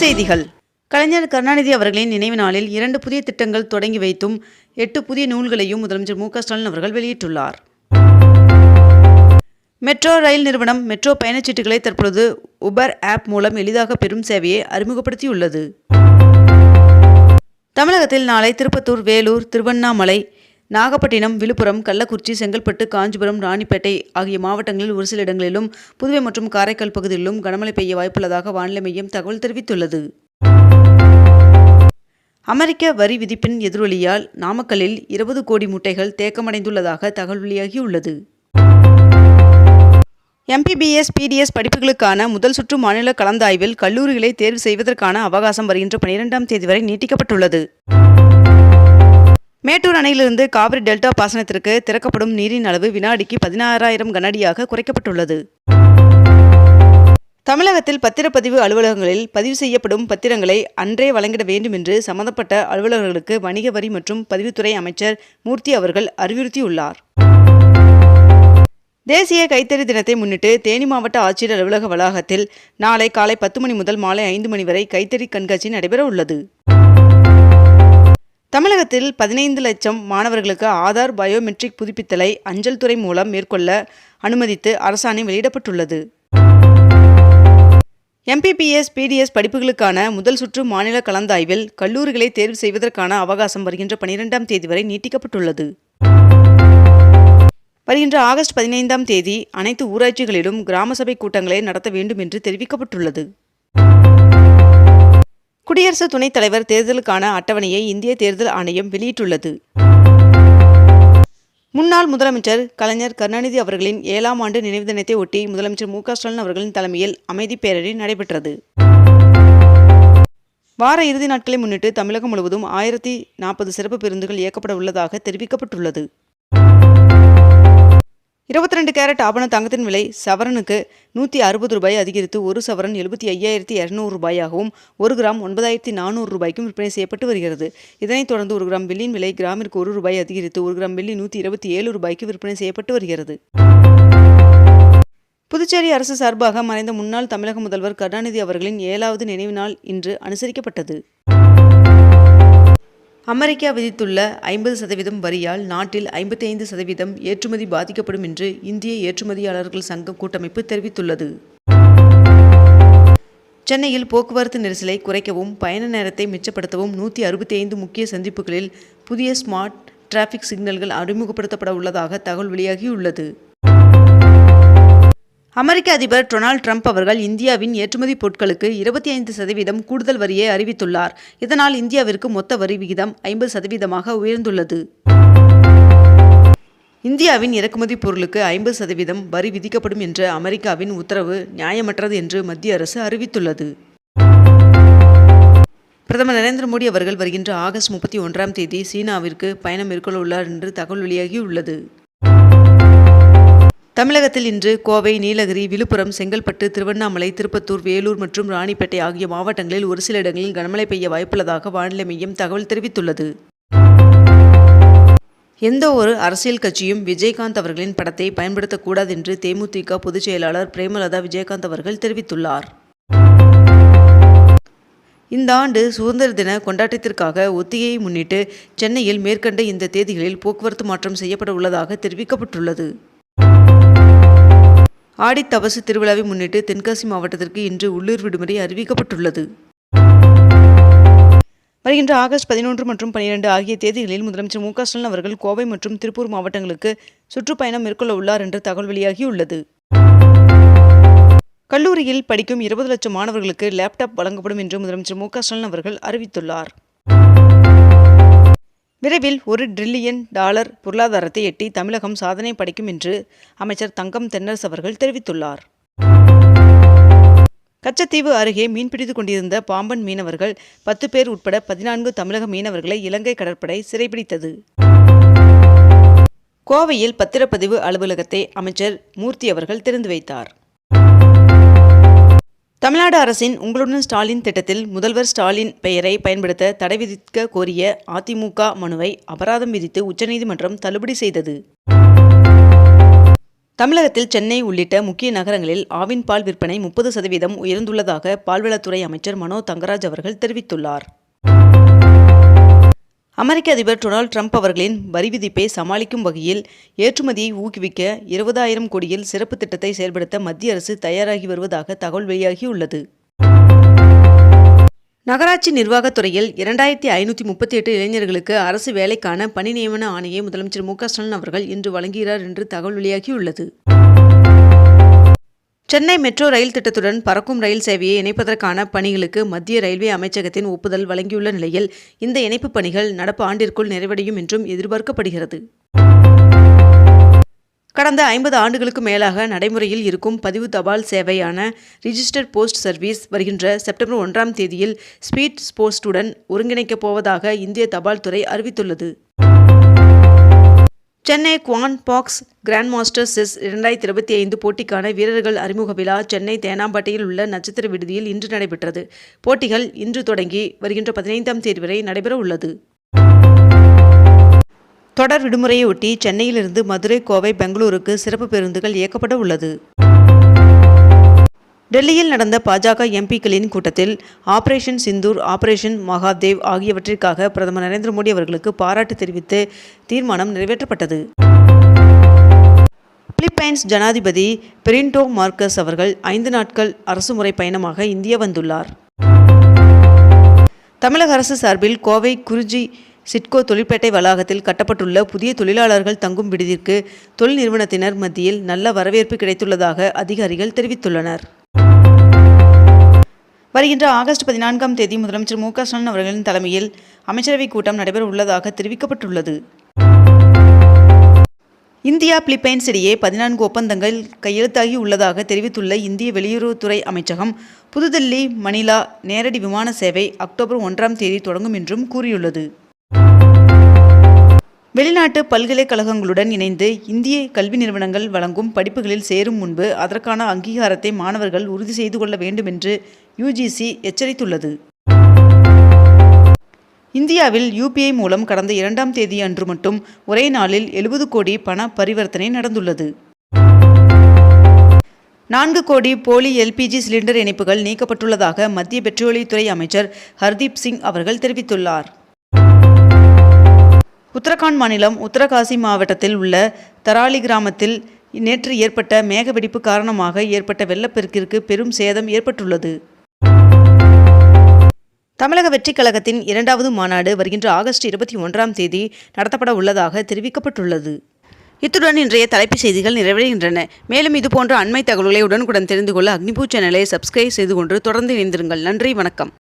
செய்திகள். கலைஞர் கருணாநிதி அவர்களின் நினைவு நாளில் இரண்டு புதிய திட்டங்கள் தொடங்கி வைத்தும் எட்டு புதிய நூல்களையும் முதலமைச்சர் மு ஸ்டாலின் அவர்கள் வெளியிட்டுள்ளார். மெட்ரோ ரயில் நிறுவனம் மெட்ரோ பயணச்சீட்டுகளை தற்பொழுது உபர் ஆப் மூலம் எளிதாக பெறும் சேவையை அறிமுகப்படுத்தியுள்ளது. தமிழகத்தில் நாளை திருப்பத்தூர் வேலூர் திருவண்ணாமலை நாகப்பட்டினம் விழுப்புரம் கள்ளக்குறிச்சி செங்கல்பட்டு காஞ்சிபுரம் ராணிப்பேட்டை ஆகிய மாவட்டங்களில் ஒரு சில இடங்களிலும் புதுவை மற்றும் காரைக்கால் பகுதிகளிலும் கனமழை பெய்ய வாய்ப்புள்ளதாக வானிலை மையம் தகவல் தெரிவித்துள்ளது. அமெரிக்க வரி விதிப்பின் எதிரொலியால் நாமக்கல்லில் இருபது கோடி முட்டைகள் தேக்கமடைந்துள்ளதாக தகவல் வெளியாகியுள்ளது. எம்பிபிஎஸ் பிடிஎஸ் படிப்புகளுக்கான முதல் சுற்று மாநில கலந்தாய்வில் கல்லூரிகளை தேர்வு செய்வதற்கான அவகாசம் வருகின்ற பனிரெண்டாம் தேதி வரை நீட்டிக்கப்பட்டுள்ளது. மேட்டூர் அணையிலிருந்து காவிரி டெல்டா பாசனத்திற்கு திறக்கப்படும் நீரின் அளவு வினாடிக்கு பதினாறாயிரம் கனஅடியாக குறைக்கப்பட்டுள்ளது. தமிழகத்தில் பத்திரப்பதிவு அலுவலகங்களில் பதிவு செய்யப்படும் பத்திரங்களை அன்றே வழங்கிட வேண்டும் என்று சம்பந்தப்பட்ட அலுவலர்களுக்கு வணிக வரி மற்றும் பதிவுத்துறை அமைச்சர் மூர்த்தி அவர்கள் அறிவுறுத்தியுள்ளார். தேசிய கைத்தறி தினத்தை முன்னிட்டு தேனி மாவட்ட ஆட்சியர் அலுவலக வளாகத்தில் நாளை காலை பத்து மணி முதல் மாலை ஐந்து மணி வரை கைத்தறி கண்காட்சி நடைபெற உள்ளது தமிழகத்தில் பதினைந்து லட்சம் மாணவர்களுக்கு ஆதார் பயோமெட்ரிக் புதுப்பித்தலை அஞ்சல் துறை மூலம் மேற்கொள்ள அனுமதித்து அரசாணை வெளியிடப்பட்டுள்ளது. எம்பிபிஎஸ் பிடிஎஸ் படிப்புகளுக்கான முதல் சுற்று மாநில கலந்தாய்வில் கல்லூரிகளை தேர்வு செய்வதற்கான அவகாசம் வருகின்ற பனிரெண்டாம் தேதி வரை நீட்டிக்கப்பட்டுள்ளது. வருகின்ற ஆகஸ்ட் பதினைந்தாம் தேதி அனைத்து ஊராட்சிகளிலும் கிராம சபை கூட்டங்களை நடத்த வேண்டும் என்று தெரிவிக்கப்பட்டுள்ளது. குடியரசு துணைத் தலைவர் தேர்தலுக்கான அட்டவணையை இந்திய தேர்தல் ஆணையம் வெளியிட்டுள்ளது. முன்னாள் முதலமைச்சர் கலைஞர் கருணாநிதி அவர்களின் ஏழாம் ஆண்டு நினைவு தினத்தை ஒட்டி முதலமைச்சர் மு ஸ்டாலின் அவர்களின் தலைமையில் அமைதி பேரணி நடைபெற்றது. வார இறுதி நாட்களை முன்னிட்டு தமிழகம் முழுவதும் ஆயிரத்தி நாற்பது சிறப்பு பேருந்துகள் இயக்கப்பட உள்ளதாக தெரிவிக்கப்பட்டுள்ளது. இருபத்தி ரெண்டு கேரட் ஆபண தங்கத்தின் விலை சவரனுக்கு நூற்றி அறுபது ரூபாய் அதிகரித்து ஒரு சவரன் எழுபத்தி ஐயாயிரத்தி இரநூறு ரூபாயாகவும் ஒரு கிராம் ஒன்பதாயிரத்தி நானூறு ரூபாய்க்கும் விற்பனை செய்யப்பட்டு வருகிறது. இதனைத் தொடர்ந்து ஒரு கிராம் வெள்ளியின் விலை கிராமிற்கு ஒரு ரூபாய் அதிகரித்து ஒரு கிராம் வெள்ளி நூற்றி இருபத்தி ஏழு ரூபாய்க்கு விற்பனை செய்யப்பட்டு வருகிறது. புதுச்சேரி அரசு சார்பாக மறைந்த முன்னாள் தமிழக முதல்வர் கருணாநிதி அவர்களின் ஏழாவது நினைவு நாள் இன்று அனுசரிக்கப்பட்டது. அமெரிக்கா விதித்துள்ள ஐம்பது சதவீதம் வரியால் நாட்டில் ஐம்பத்தி ஐந்து சதவீதம் ஏற்றுமதி பாதிக்கப்படும் என்று இந்திய ஏற்றுமதியாளர்கள் சங்க கூட்டமைப்பு தெரிவித்துள்ளது. சென்னையில் போக்குவரத்து நெரிசலை குறைக்கவும் பயண நேரத்தை மிச்சப்படுத்தவும் நூற்றி அறுபத்தி ஐந்து முக்கிய சந்திப்புகளில் புதிய ஸ்மார்ட் டிராஃபிக் சிக்னல்கள் அறிமுகப்படுத்தப்பட உள்ளதாக தகவல் வெளியாகியுள்ளது. அமெரிக்க அதிபர் டொனால்ட் ட்ரம்ப் அவர்கள் இந்தியாவின் ஏற்றுமதி பொருட்களுக்கு இருபத்தி ஐந்து சதவீதம் கூடுதல் வரியை அறிவித்துள்ளார். இதனால் இந்தியாவிற்கு மொத்த வரி விகிதம் ஐம்பது சதவீதமாக உயர்ந்துள்ளது. இந்தியாவின் இறக்குமதி பொருளுக்கு ஐம்பது சதவீதம் வரி விதிக்கப்படும் என்ற அமெரிக்காவின் உத்தரவு நியாயமற்றது என்று மத்திய அரசு அறிவித்துள்ளது. பிரதமர் நரேந்திர மோடி அவர்கள் வருகின்ற ஆகஸ்ட் முப்பத்தி ஒன்றாம் தேதி சீனாவிற்கு பயணம் மேற்கொள்ள உள்ளார் என்று தகவல் வெளியாகியுள்ளது. தமிழகத்தில் இன்று கோவை நீலகிரி விழுப்புரம் செங்கல்பட்டு திருவண்ணாமலை திருப்பத்தூர் வேலூர் மற்றும் ராணிப்பேட்டை ஆகிய மாவட்டங்களில் ஒரு சில இடங்களில் கனமழை பெய்ய வாய்ப்புள்ளதாக வானிலை மையம் தகவல் தெரிவித்துள்ளது. எந்த ஒரு அரசியல் கட்சியும் விஜயகாந்த் அவர்களின் படத்தை பயன்படுத்தக்கூடாது என்று தேமுதிக பொதுச் செயலாளர் பிரேமலதா விஜயகாந்த் அவர்கள் தெரிவித்துள்ளார். இந்த ஆண்டு சுதந்திர தின கொண்டாட்டத்திற்காக ஒத்திகையை முன்னிட்டு சென்னையில் மேற்கண்ட இந்த தேதிகளில் போக்குவரத்து மாற்றம் செய்யப்பட உள்ளதாக தெரிவிக்கப்பட்டுள்ளது. ஆடித்தபசு திருவிழாவை முன்னிட்டு தென்காசி மாவட்டத்திற்கு இன்று உள்ளூர் விடுமுறை அறிவிக்கப்பட்டுள்ளது. வருகின்ற ஆகஸ்ட் பதினொன்று மற்றும் பனிரெண்டு ஆகிய தேதிகளில் முதலமைச்சர் மு ஸ்டாலின் அவர்கள் கோவை மற்றும் திருப்பூர் மாவட்டங்களுக்கு சுற்றுப்பயணம் மேற்கொள்ள உள்ளார் என்று தகவல் வெளியாகியுள்ளது. கல்லூரியில் படிக்கும் இருபது லட்சம் மாணவர்களுக்கு லேப்டாப் வழங்கப்படும் என்று முதலமைச்சர் மு ஸ்டாலின் அவர்கள் அறிவித்துள்ளார். விரைவில் ஒரு டிரில்லியன் டாலர் பொருளாதாரத்தை எட்டி தமிழகம் சாதனை படைக்கும் என்று அமைச்சர் தங்கம் தென்னரசு அவர்கள் தெரிவித்துள்ளார். கச்சத்தீவு அருகே மீன்பிடித்துக் கொண்டிருந்த பாம்பன் மீனவர்கள் பத்து பேர் உட்பட பதினான்கு தமிழக மீனவர்களை இலங்கை கடற்படை சிறைபிடித்தது. கோவையில் பத்திரப்பதிவு அலுவலகத்தை அமைச்சர் மூர்த்தி அவர்கள் திறந்து வைத்தார். தமிழ்நாடு அரசின் உங்களுடன் ஸ்டாலின் திட்டத்தில் முதல்வர் ஸ்டாலின் பெயரை பயன்படுத்த தடை விதிக்க கோரிய அதிமுக மனுவை அபராதம் விதித்து உச்சநீதிமன்றம் தள்ளுபடி செய்தது. தமிழகத்தில் சென்னை உள்ளிட்ட முக்கிய நகரங்களில் ஆவின் பால் விற்பனை முப்பது சதவீதம் உயர்ந்துள்ளதாக பால்வளத்துறை அமைச்சர் மனோ தங்கராஜ் அவர்கள் தெரிவித்துள்ளார். அமெரிக்க அதிபர் டொனால்ட் ட்ரம்ப் அவர்களின் வரி விதிப்பை சமாளிக்கும் வகையில் ஏற்றுமதியை ஊக்குவிக்க இருபதாயிரம் கோடியில் சிறப்பு திட்டத்தை செயல்படுத்த மத்திய அரசு தயாராகி வருவதாக தகவல் வெளியாகியுள்ளது. நகராட்சி நிர்வாகத் துறையில் இரண்டாயிரத்தி ஐநூற்றி முப்பத்தி எட்டு இளைஞர்களுக்கு அரசு வேலைக்கான பணி நியமன ஆணையை முதலமைச்சர் மு க ஸ்டாலின் அவர்கள் இன்று வழங்குகிறார் என்று தகவல் வெளியாகியுள்ளது. சென்னை மெட்ரோ ரயில் திட்டத்துடன் பறக்கும் ரயில் சேவையை இணைப்பதற்கான பணிகளுக்கு மத்திய ரயில்வே அமைச்சகத்தின் ஒப்புதல் வழங்கியுள்ள நிலையில் இந்த இணைப்பு பணிகள் நடப்பு ஆண்டிற்குள் நிறைவடையும் என்றும் எதிர்பார்க்கப்படுகிறது. கடந்த ஐம்பது ஆண்டுகளுக்கு மேலாக நடைமுறையில் இருக்கும் பதிவு தபால் சேவையான ரிஜிஸ்டர் போஸ்ட் சர்வீஸ் வருகின்ற செப்டம்பர் ஒன்றாம் தேதியில் ஸ்பீட் போஸ்டுடன் ஒருங்கிணைக்கப் போவதாக இந்திய தபால் துறை அறிவித்துள்ளது. Chennai Quantbox grand master chess இரண்டாயிரத்தி இருபத்தி ஐந்து போட்டிக்கான வீரர்கள் அறிமுக விழா சென்னை தேனாம்பேட்டையில் உள்ள நட்சத்திர விடுதியில் இன்று நடைபெற்றது. போட்டிகள் இன்று தொடங்கி வருகின்ற பதினைந்தாம் தேதி வரை நடைபெற உள்ளது. தொடர் விடுமுறையொட்டி சென்னையிலிருந்து மதுரை கோவை பெங்களூருக்கு சிறப்பு பேருந்துகள் இயக்கப்பட உள்ளது. டெல்லியில் நடந்த பாஜக எம்பிக்களின் கூட்டத்தில் ஆபரேஷன் சிந்தூர் ஆபரேஷன் மகாதேவ் ஆகியவற்றிற்காக பிரதமர் நரேந்திர மோடி அவர்களுக்கு பாராட்டு தெரிவித்து தீர்மானம் நிறைவேற்றப்பட்டது. பிலிப்பைன்ஸ் ஜனாதிபதி பெரின்டோ மார்க்கஸ் அவர்கள் ஐந்து நாட்கள் அரசுமுறை பயணமாக இந்தியா வந்துள்ளார். தமிழக அரசு சார்பில் கோவை குறிஞ்சி சிட்கோ தொழிற்பேட்டை வளாகத்தில் கட்டப்பட்டுள்ள புதிய தொழிலாளர்கள் தங்கும் விடுதிற்கு தொழில் நிறுவனத்தினர் மத்தியில் நல்ல வரவேற்பு கிடைத்துள்ளதாக அதிகாரிகள் தெரிவித்துள்ளனர். வருகின்ற ஆகஸ்ட் பதினான்காம் தேதி முதலமைச்சர் மு க ஸ்டாலின் அவர்களின் தலைமையில் அமைச்சரவைக் கூட்டம் நடைபெற உள்ளதாக தெரிவிக்கப்பட்டுள்ளது. இந்தியா பிலிப்பைன்ஸ் இடையே பதினான்கு ஒப்பந்தங்கள் கையெழுத்தாகி உள்ளதாக தெரிவித்துள்ள இந்திய வெளியுறவுத்துறை அமைச்சகம் புதுதில்லி மணிலா நேரடி விமான சேவை அக்டோபர் ஒன்றாம் தேதி தொடங்கும் என்றும் கூறியுள்ளது. வெளிநாட்டு பல்கலைக்கழகங்களுடன் இணைந்து இந்திய கல்வி நிறுவனங்கள் வழங்கும் படிப்புகளில் சேரும் முன்பு அதற்கான அங்கீகாரத்தை மாணவர்கள் உறுதி செய்து கொள்ள வேண்டும் என்று யுஜிசி எச்சரித்துள்ளது. இந்தியாவில் யூபிஐ மூலம் கடந்த இரண்டாம் தேதி அன்று மட்டும் ஒரே நாளில் எழுபது கோடி பண பரிவர்த்தனை நடந்துள்ளது. நான்கு கோடி போலி எல்பிஜி சிலிண்டர் இணைப்புகள் நீக்கப்பட்டுள்ளதாக மத்திய பெட்ரோலியத்துறை அமைச்சர் ஹர்தீப் சிங் அவர்கள் தெரிவித்துள்ளார். உத்தரகாண்ட் மாநிலம் உத்தரகாசி மாவட்டத்தில் உள்ள தராலி கிராமத்தில் நேற்று ஏற்பட்ட மேகவெடிப்பு காரணமாக ஏற்பட்ட வெள்ளப்பெருக்கிற்கு பெரும் சேதம் ஏற்பட்டுள்ளது. தமிழக வெற்றிக் கழகத்தின் இரண்டாவது மாநாடு வருகின்ற ஆகஸ்ட் இருபத்தி ஒன்றாம் தேதி நடத்தப்பட உள்ளதாக தெரிவிக்கப்பட்டுள்ளது. இத்துடன் இன்றைய தலைப்புச் செய்திகள் நிறைவடைகின்றன. மேலும் இதுபோன்ற அண்மை தகவல்களை உடனுக்குடன் தெரிந்து கொள்ள அக்னிபூ சேனலை சப்ஸ்கிரைப் செய்து கொண்டு தொடர்ந்து இணைந்திருங்கள். நன்றி வணக்கம்.